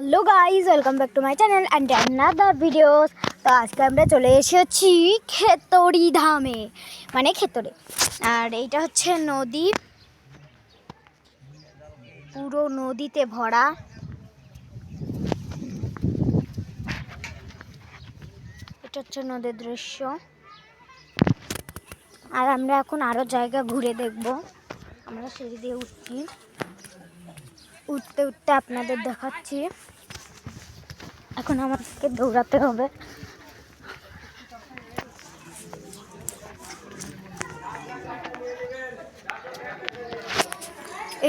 Hello guys welcome back to my channel and another videos তো আজকে আমরা চলে এসেছি খেতড়ি ধামে মানে খেতড়ে। আর এইটা হচ্ছে নদী। পুরো নদীতে ভরা। এটা হচ্ছে নদীর দৃশ্য। আর আমরা এখন আরও জায়গা ঘুরে দেখব। আমরা সিঁড়ি দিয়ে উঠছি। উঠতে উঠতে আপনাদের দেখাচ্ছি। এখন আমাদেরকে দৌড়াতে হবে।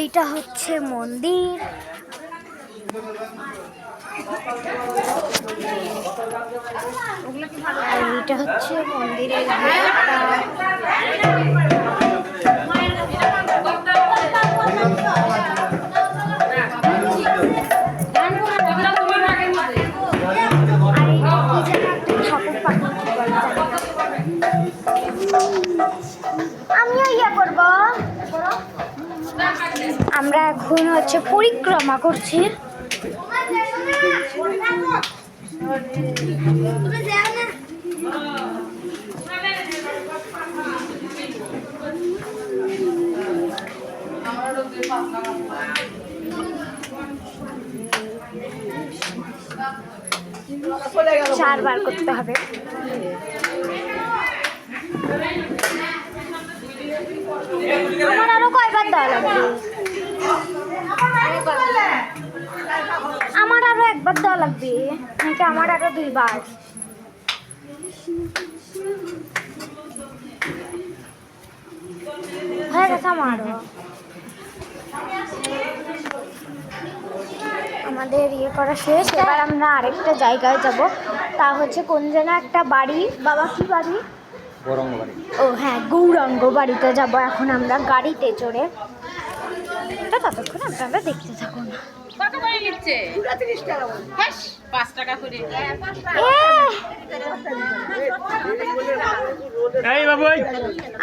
এইটা হচ্ছে মন্দির। এইটা হচ্ছে মন্দিরের আমরা এখন হচ্ছে পরিক্রমা করছি। চারবার করতে হবে। আমার আরও কয়বার দেওয়া লাগবে? আমার আরও একবার দেওয়া লাগবে। নাকি আমার আরও দুইবার? হয়ে গেছে আমারও আমাদের ইয়ে করা শেষ। এবার আমরা আরেকটা জায়গায় যাব। তা হচ্ছে কোন যেন একটা বাড়ি। বাবা কি বাড়ি। ও হ্যাঁ গৌরাঙ্গ বাড়িতে যাব। এখন আমরা গাড়িতে চড়ে ততক্ষণ আপনারা দেখতে থাকুন কত করে নিচ্ছে? ব্যাস, পাঁচ টাকা করে। এ, এই বাবু এই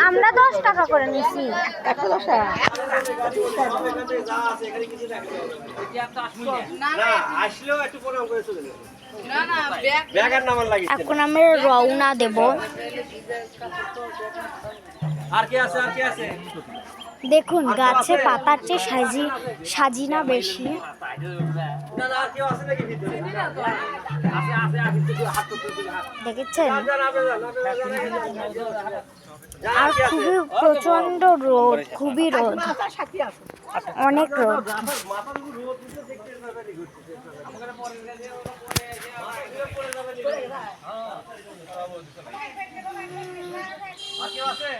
আমরা দশ টাকা করে নিছি। না না আসলেও একটু প্রণাম করে চলে যাবে। না না ব্যাগ ব্যাগার নামার লাগিস এখন আমরা রওনা দেব। আর কে আছে আর কে আছে? দেখুন গাছে পাতার চেয়ে সাজি সাজিনা বেশি না হাত দেখেছেন আর খুবই প্রচণ্ড রোদ খুবই রোদ অনেক রোদ আছে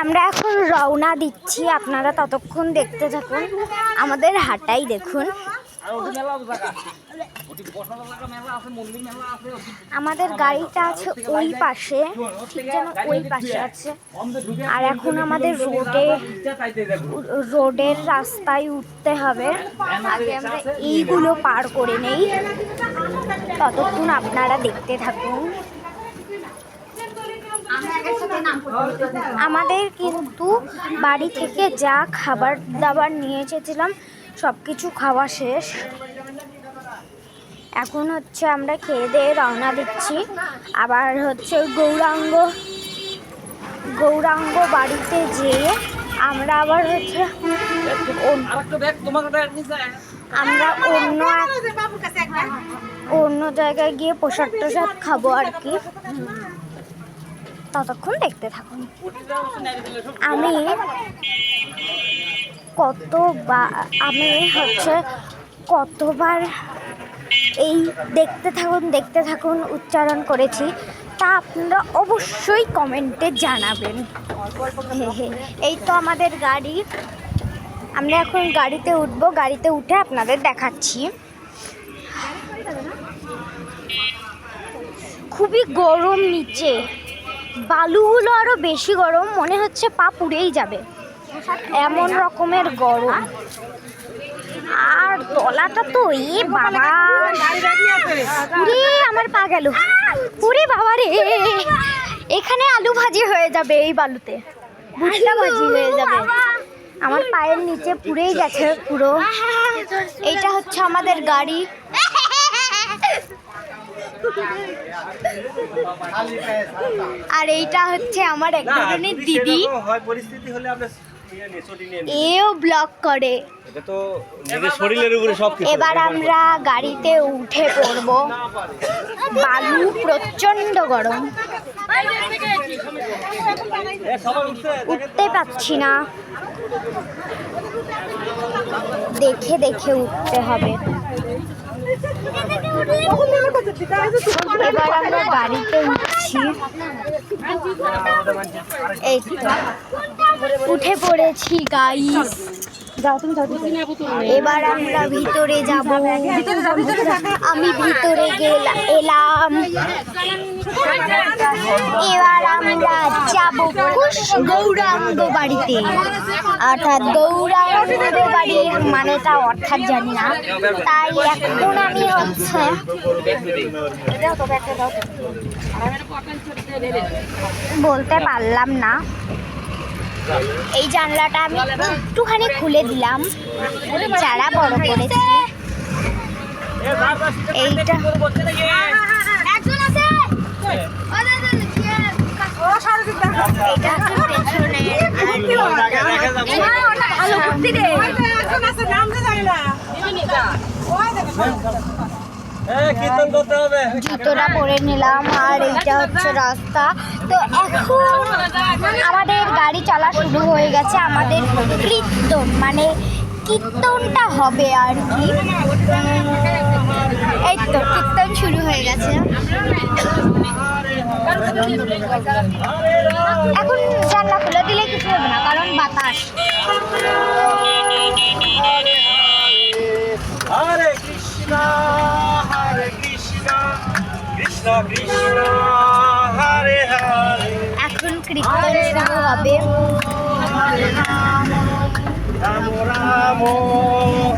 আমরা এখন রওনা দিচ্ছি আপনারা ততক্ষণ দেখতে থাকুন। আমাদের হাটাই দেখুন। আমাদের গাড়িটা আছে ওই পাশে, ঠিক যেন ওই পাশে আছে। আর এখন আমাদের রোডে, রোডের রাস্তায় উঠতে হবে। আগে আমরা এইগুলো পার করে নেই। ততক্ষণ আপনারা দেখতে থাকুন। আমাদের কিন্তু বাড়ি থেকে যা খাবার দাবার নিয়ে এসেছিলাম সব কিছু খাওয়া শেষ। এখন হচ্ছে আমরা খেয়ে দিয়ে রওনা দিচ্ছি। আবার হচ্ছে গৌরাঙ্গ গৌরাঙ্গ বাড়িতে যেয়ে আমরা আবার হচ্ছে আমরা অন্য অন্য জায়গায় গিয়ে পোশাক টোশাক খাব আর কি। ততক্ষণ দেখতে থাকুন। আমি কত আমি হচ্ছে কতবার এই দেখতে থাকুন দেখতে থাকুন, উচ্চারণ করেছি, তা আপনারা অবশ্যই কমেন্টে জানাবেন। এই তো আমাদের গাড়ি। আমরা এখন গাড়িতে উঠবো, গাড়িতে উঠে আপনাদের দেখাচ্ছি। খুবই গরম নিচে। বালুগুলো আরও বেশি গরম, মনে হচ্ছে পা পুড়েই যাবে। এমন রকমের গরম। আর তলাটা তো এ বাবা। পুরে আমার পা গেল। পুরে বাবা রে। এখানে আলু ভাজি হয়ে যাবে এই বালুতে। ভুট্টা ভাজি হয়ে যাবে। আমার পায়ের নিচে পুড়েই গেছে পুরো। এইটা হচ্ছে আমাদের গাড়ি। আর এইটা হচ্ছে আমার এক ধরনের দিদি। হয় পরিস্থিতি হলে আমরা এও ব্লগ করে। এটা তো নিজের শরীরের উপরে সব কিছু এবার আমরা গাড়িতে উঠে পড়ব। বালু প্রচণ্ড গরম। উঠতে পাচ্ছি না। দেখে দেখে উঠতে হবে। এবার আমরা গাড়িতে উঠছি। এই তো। উঠে পড়েছি গাইস এবার আমরা ভিতরে যাব। আমি ভিতরে গেলাম এলাম। এবার আমরা যাব গৌরাঙ্গ বাড়িতে। অর্থাৎ গৌরাঙ্গ বাড়ির মানেটা অর্থাৎ জানি না। তাই এখন আমি হচ্ছে বলতে পারলাম না। এই জানলাটা আমি একটুখানি খুলে দিলাম। যারা বড় করেছে। এইটা এটা হবে। জুতোটা পরে নিলাম আর এইটা হচ্ছে রাস্তা। তো এখন আমাদের গাড়ি চলা শুরু হয়ে গেছে আমাদের কীর্তন মানে কীর্তনটা হবে আর কি। এই তো কীর্তন শুরু হয়ে গেছে। এখন জানলা খুলে দিলে কিছু হবে না কারণ বাতাস। কৃষ্ণ হরে কৃষ্ণ কৃষ্ণ কৃষ্ণ হরে হরে। এখন কীর্তন শুরু হবে। রাম রাম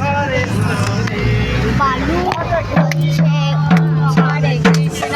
হরে হরে বালু হচ্ছে হরে কৃষ্ণ।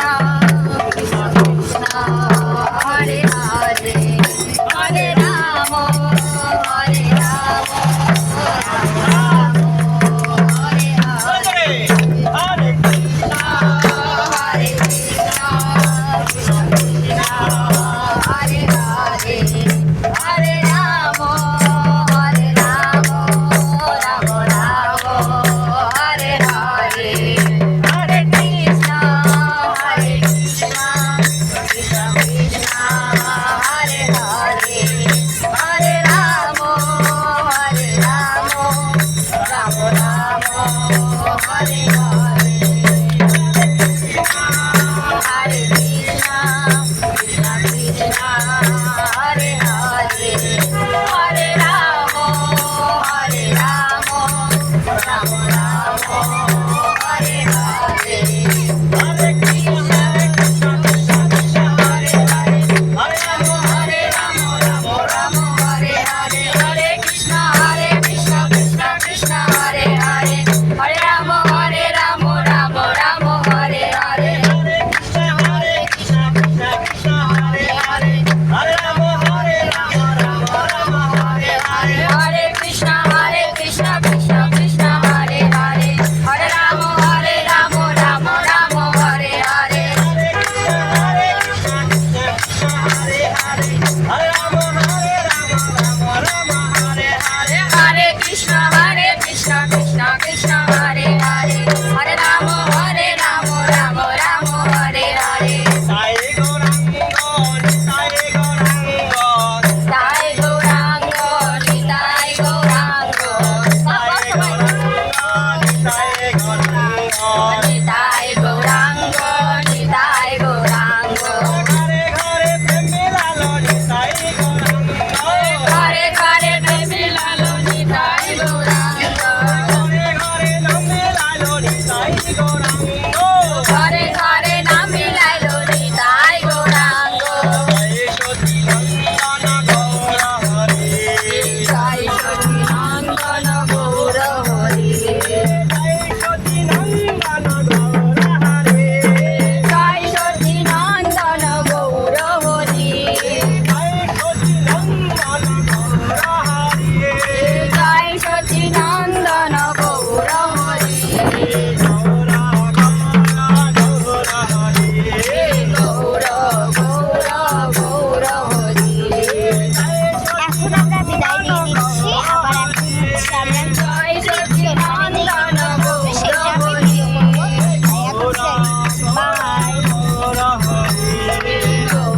Bye. Yeah.